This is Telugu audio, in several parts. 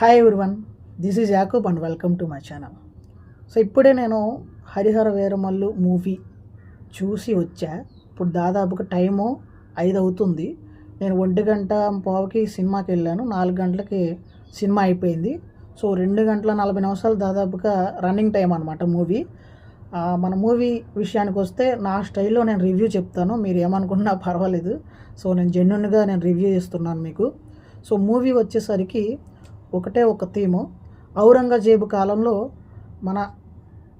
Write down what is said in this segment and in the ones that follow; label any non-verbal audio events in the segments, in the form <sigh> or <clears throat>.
Hi everyone this is Yakub and welcome to my channel so ఇప్పుడే నేను హరిహర వీరమల్లు మూవీ చూసి వచ్చా. ఇప్పుడు దాదాపుగా టైము ఐదు అవుతుంది. నేను ఒంటి గంట పావుకి సినిమాకి వెళ్ళాను. నాలుగు గంటలకి సినిమా అయిపోయింది. సో రెండు గంటల నలభై నిమిషాలు దాదాపుగా రన్నింగ్ టైం అనమాట మూవీ మన మూవీ విషయానికి వస్తే నా స్టైల్లో నేను రివ్యూ చెప్తాను. మీరు ఏమనుకున్నా పర్వాలేదు. సో నేను జెన్యున్గా నేను రివ్యూ చేస్తున్నాను మీకు. సో మూవీ వచ్చేసరికి ఒకటే ఒక థీము. ఔరంగజేబు కాలంలో మన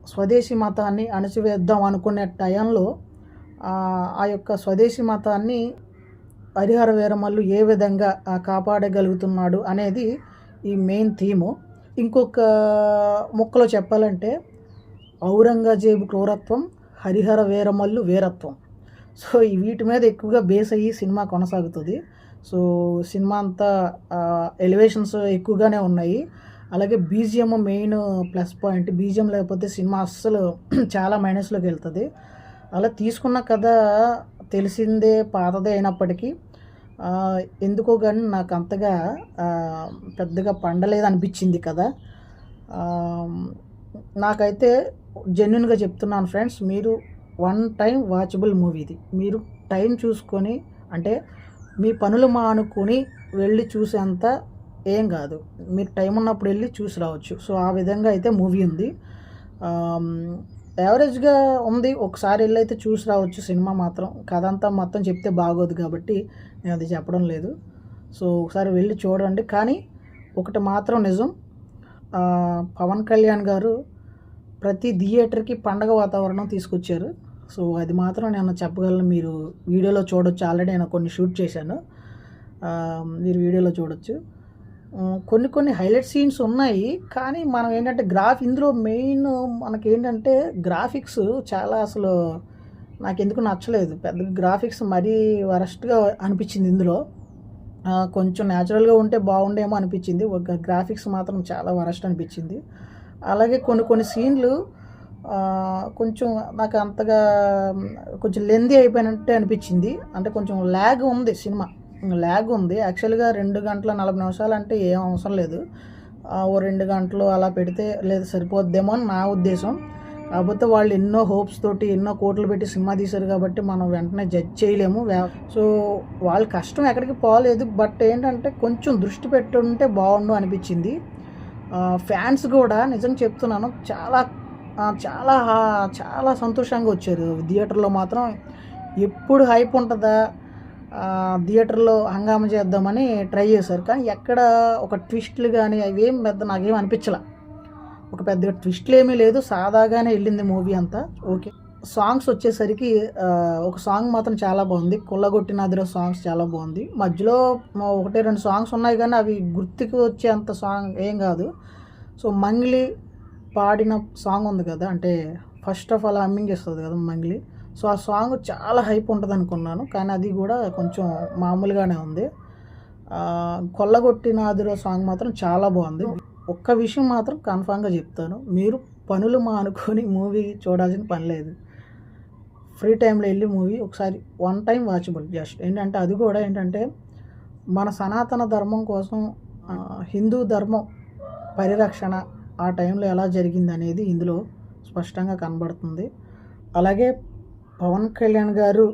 స్వదేశీ మతాన్ని అణచివేద్దాం అనుకునే టైంలో ఆ యొక్క స్వదేశీ మతాన్ని హరిహర వీరమల్లు ఏ విధంగా కాపాడగలుగుతున్నాడు అనేది ఈ మెయిన్ థీము. ఇంకొక ముక్కలో చెప్పాలంటే ఔరంగజేబు క్రూరత్వం హరిహర వీరమల్లు వీరత్వం. సో ఈ వీటి మీద ఎక్కువగా బేస్ అయ్యి సినిమా కొనసాగుతుంది. సో సినిమా అంతా ఎలివేషన్స్ ఎక్కువగానే ఉన్నాయి. అలాగే BGM main plus point BGM లేకపోతే సినిమా అస్సలు <clears throat> చాలా మైనస్లోకి వెళ్తుంది. అలా తీసుకున్న కథ తెలిసిందే పాతదే అయినప్పటికీ ఎందుకో కానీ నాకు అంతగా పెద్దగా పండలేదు అనిపించింది కదా నాకైతే జెన్యున్గా చెప్తున్నాను ఫ్రెండ్స్ మీరు వన్ టైం వాచబుల్ మూవీ ఇది. మీరు టైం చూసుకొని అంటే మీ పనులు మానుకొని వెళ్ళి చూసేంత ఏం కాదు. మీరు టైం ఉన్నప్పుడు వెళ్ళి చూసి రావచ్చు. సో ఆ విధంగా అయితే మూవీ ఉంది. యావరేజ్గా ఉంది. ఒకసారి వెళ్ళి అయితే చూసి రావచ్చు సినిమా మాత్రం. కథ అంతా మొత్తం చెప్తే బాగోదు కాబట్టి నేను అది చెప్పడం లేదు. సో ఒకసారి వెళ్ళి చూడండి. కానీ ఒకటి మాత్రం నిజం. పవన్ కళ్యాణ్ గారు ప్రతి థియేటర్కి పండగ వాతావరణం తీసుకొచ్చారు. సో అది మాత్రం నేను చెప్పగలను. మీరు వీడియోలో చూడొచ్చు. ఆల్రెడీ నేను కొన్ని షూట్ చేశాను. మీరు వీడియోలో చూడొచ్చు. కొన్ని కొన్ని హైలైట్ సీన్స్ ఉన్నాయి. కానీ మనం ఏంటంటే గ్రాఫ్ ఇందులో మెయిన్ మనకి ఏంటంటే గ్రాఫిక్స్ చాలా అసలు నాకు ఎందుకు నచ్చలేదు. పెద్ద గ్రాఫిక్స్ మరీ వరస్ట్గా అనిపించింది ఇందులో. కొంచెం న్యాచురల్గా ఉంటే బాగుండేమో అనిపించింది. ఒక గ్రాఫిక్స్ మాత్రం చాలా వరస్ట్ అనిపించింది. అలాగే కొన్ని కొన్ని సీన్లు కొంచెం నాకు అంతగా కొంచెం లెంది అయిపోయినట్టే అనిపించింది. అంటే కొంచెం ల్యాగ్ ఉంది సినిమా. ల్యాగ్ ఉంది. యాక్చువల్గా రెండు గంటల నలభై నిమిషాలు అంటే ఏం అవసరం లేదు. ఓ రెండు గంటలు అలా పెడితే లేదు సరిపోద్దేమో అని నా ఉద్దేశం. కాకపోతే వాళ్ళు ఎన్నో హోప్స్ తోటి ఎన్నో కోట్లు పెట్టి సినిమా తీశారు కాబట్టి మనం వెంటనే జడ్జ్ చేయలేము. సో వాళ్ళ కష్టం ఎక్కడికి పోలేదు. బట్ ఏంటంటే కొంచెం దృష్టి పెట్టుంటే బాగుండు అనిపించింది. ఫ్యాన్స్ కూడా నిజం చెప్తున్నాను చాలా చాలా చాలా సంతోషంగా వచ్చారు. థియేటర్లో మాత్రం ఎప్పుడు హైప్ ఉంటుందా? థియేటర్లో హంగామా చేద్దామని ట్రై చేశారు. కానీ ఎక్కడ ఒక ట్విస్ట్లు కానీ అవి ఏం పెద్ద నాకేం అనిపించలే. ఒక పెద్ద ట్విస్ట్లు ఏమీ లేదు. సాదాగానే వెళ్ళింది మూవీ అంతా. ఓకే. సాంగ్స్ వచ్చేసరికి ఒక సాంగ్ మాత్రం చాలా బాగుంది. కుల్లగొట్టినాదిలో సాంగ్స్ చాలా బాగుంది. మధ్యలో ఒకటి రెండు సాంగ్స్ ఉన్నాయి కానీ అవి గుర్తుకు వచ్చే అంత సాంగ్ ఏం కాదు. సో మంగ్లీ పాడిన సాంగ్ ఉంది కదా అంటే ఫస్ట్ ఆఫ్ ఆల్ హమ్మింగ్ చేస్తుంది కదా మంగ్లీ. సో ఆ సాంగ్ చాలా హైప్ ఉంటుంది అనుకున్నాను కానీ అది కూడా కొంచెం మామూలుగానే ఉంది. కొల్లగొట్టిన కొల్లగొట్టినాదిలో సాంగ్ మాత్రం చాలా బాగుంది. ఒక్క విషయం మాత్రం కన్ఫామ్గా చెప్తాను మీరు పనులు మానుకొని మూవీ చూడాల్సిన పని లేదు. ఫ్రీ టైంలో వెళ్ళి మూవీ ఒకసారి వన్ టైం వాచబుల్ జస్ట్ ఏంటంటే అది కూడా ఏంటంటే మన సనాతన ధర్మం కోసం హిందూ ధర్మం పరిరక్షణ ఆ టైంలో ఎలా జరిగింది అనేది ఇందులో స్పష్టంగా కనబడుతుంది. అలాగే పవన్ కళ్యాణ్ గారు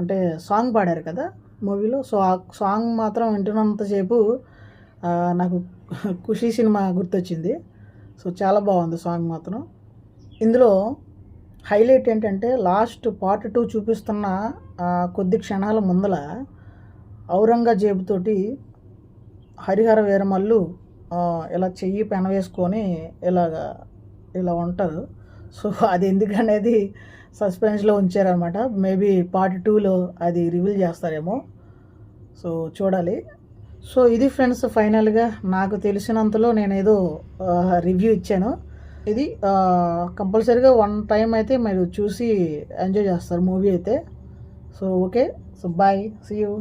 అంటే సాంగ్ పాడారు కదా మూవీలో. సో ఆ సాంగ్ మాత్రం వింటున్నంతసేపు నాకు ఖుషీ సినిమా గుర్తొచ్చింది. సో చాలా బాగుంది సాంగ్ మాత్రం. ఇందులో హైలైట్ ఏంటంటే లాస్ట్ పార్ట్ టూ చూపిస్తున్న కొద్ది క్షణాల ముందల ఔరంగజేబుతోటి హరిహర వీరమల్లు ఇలా చెయ్యి పెనవేసుకొని ఇలాగ ఇలా ఉంటారు సో <laughs> అది ఎందుకనేది సస్పెన్స్లో ఉంచారనమాట. మేబీ పార్ట్ టూలో అది రివీల్ చేస్తారేమో. సో చూడాలి. సో ఇది ఫ్రెండ్స్ ఫైనల్గా నాకు తెలిసినంతలో నేను ఏదో రివ్యూ ఇచ్చాను. ఇది కంపల్సరీగా వన్ టైం అయితే మీరు చూసి ఎంజాయ్ చేస్తారు మూవీ అయితే. So okay so bye see you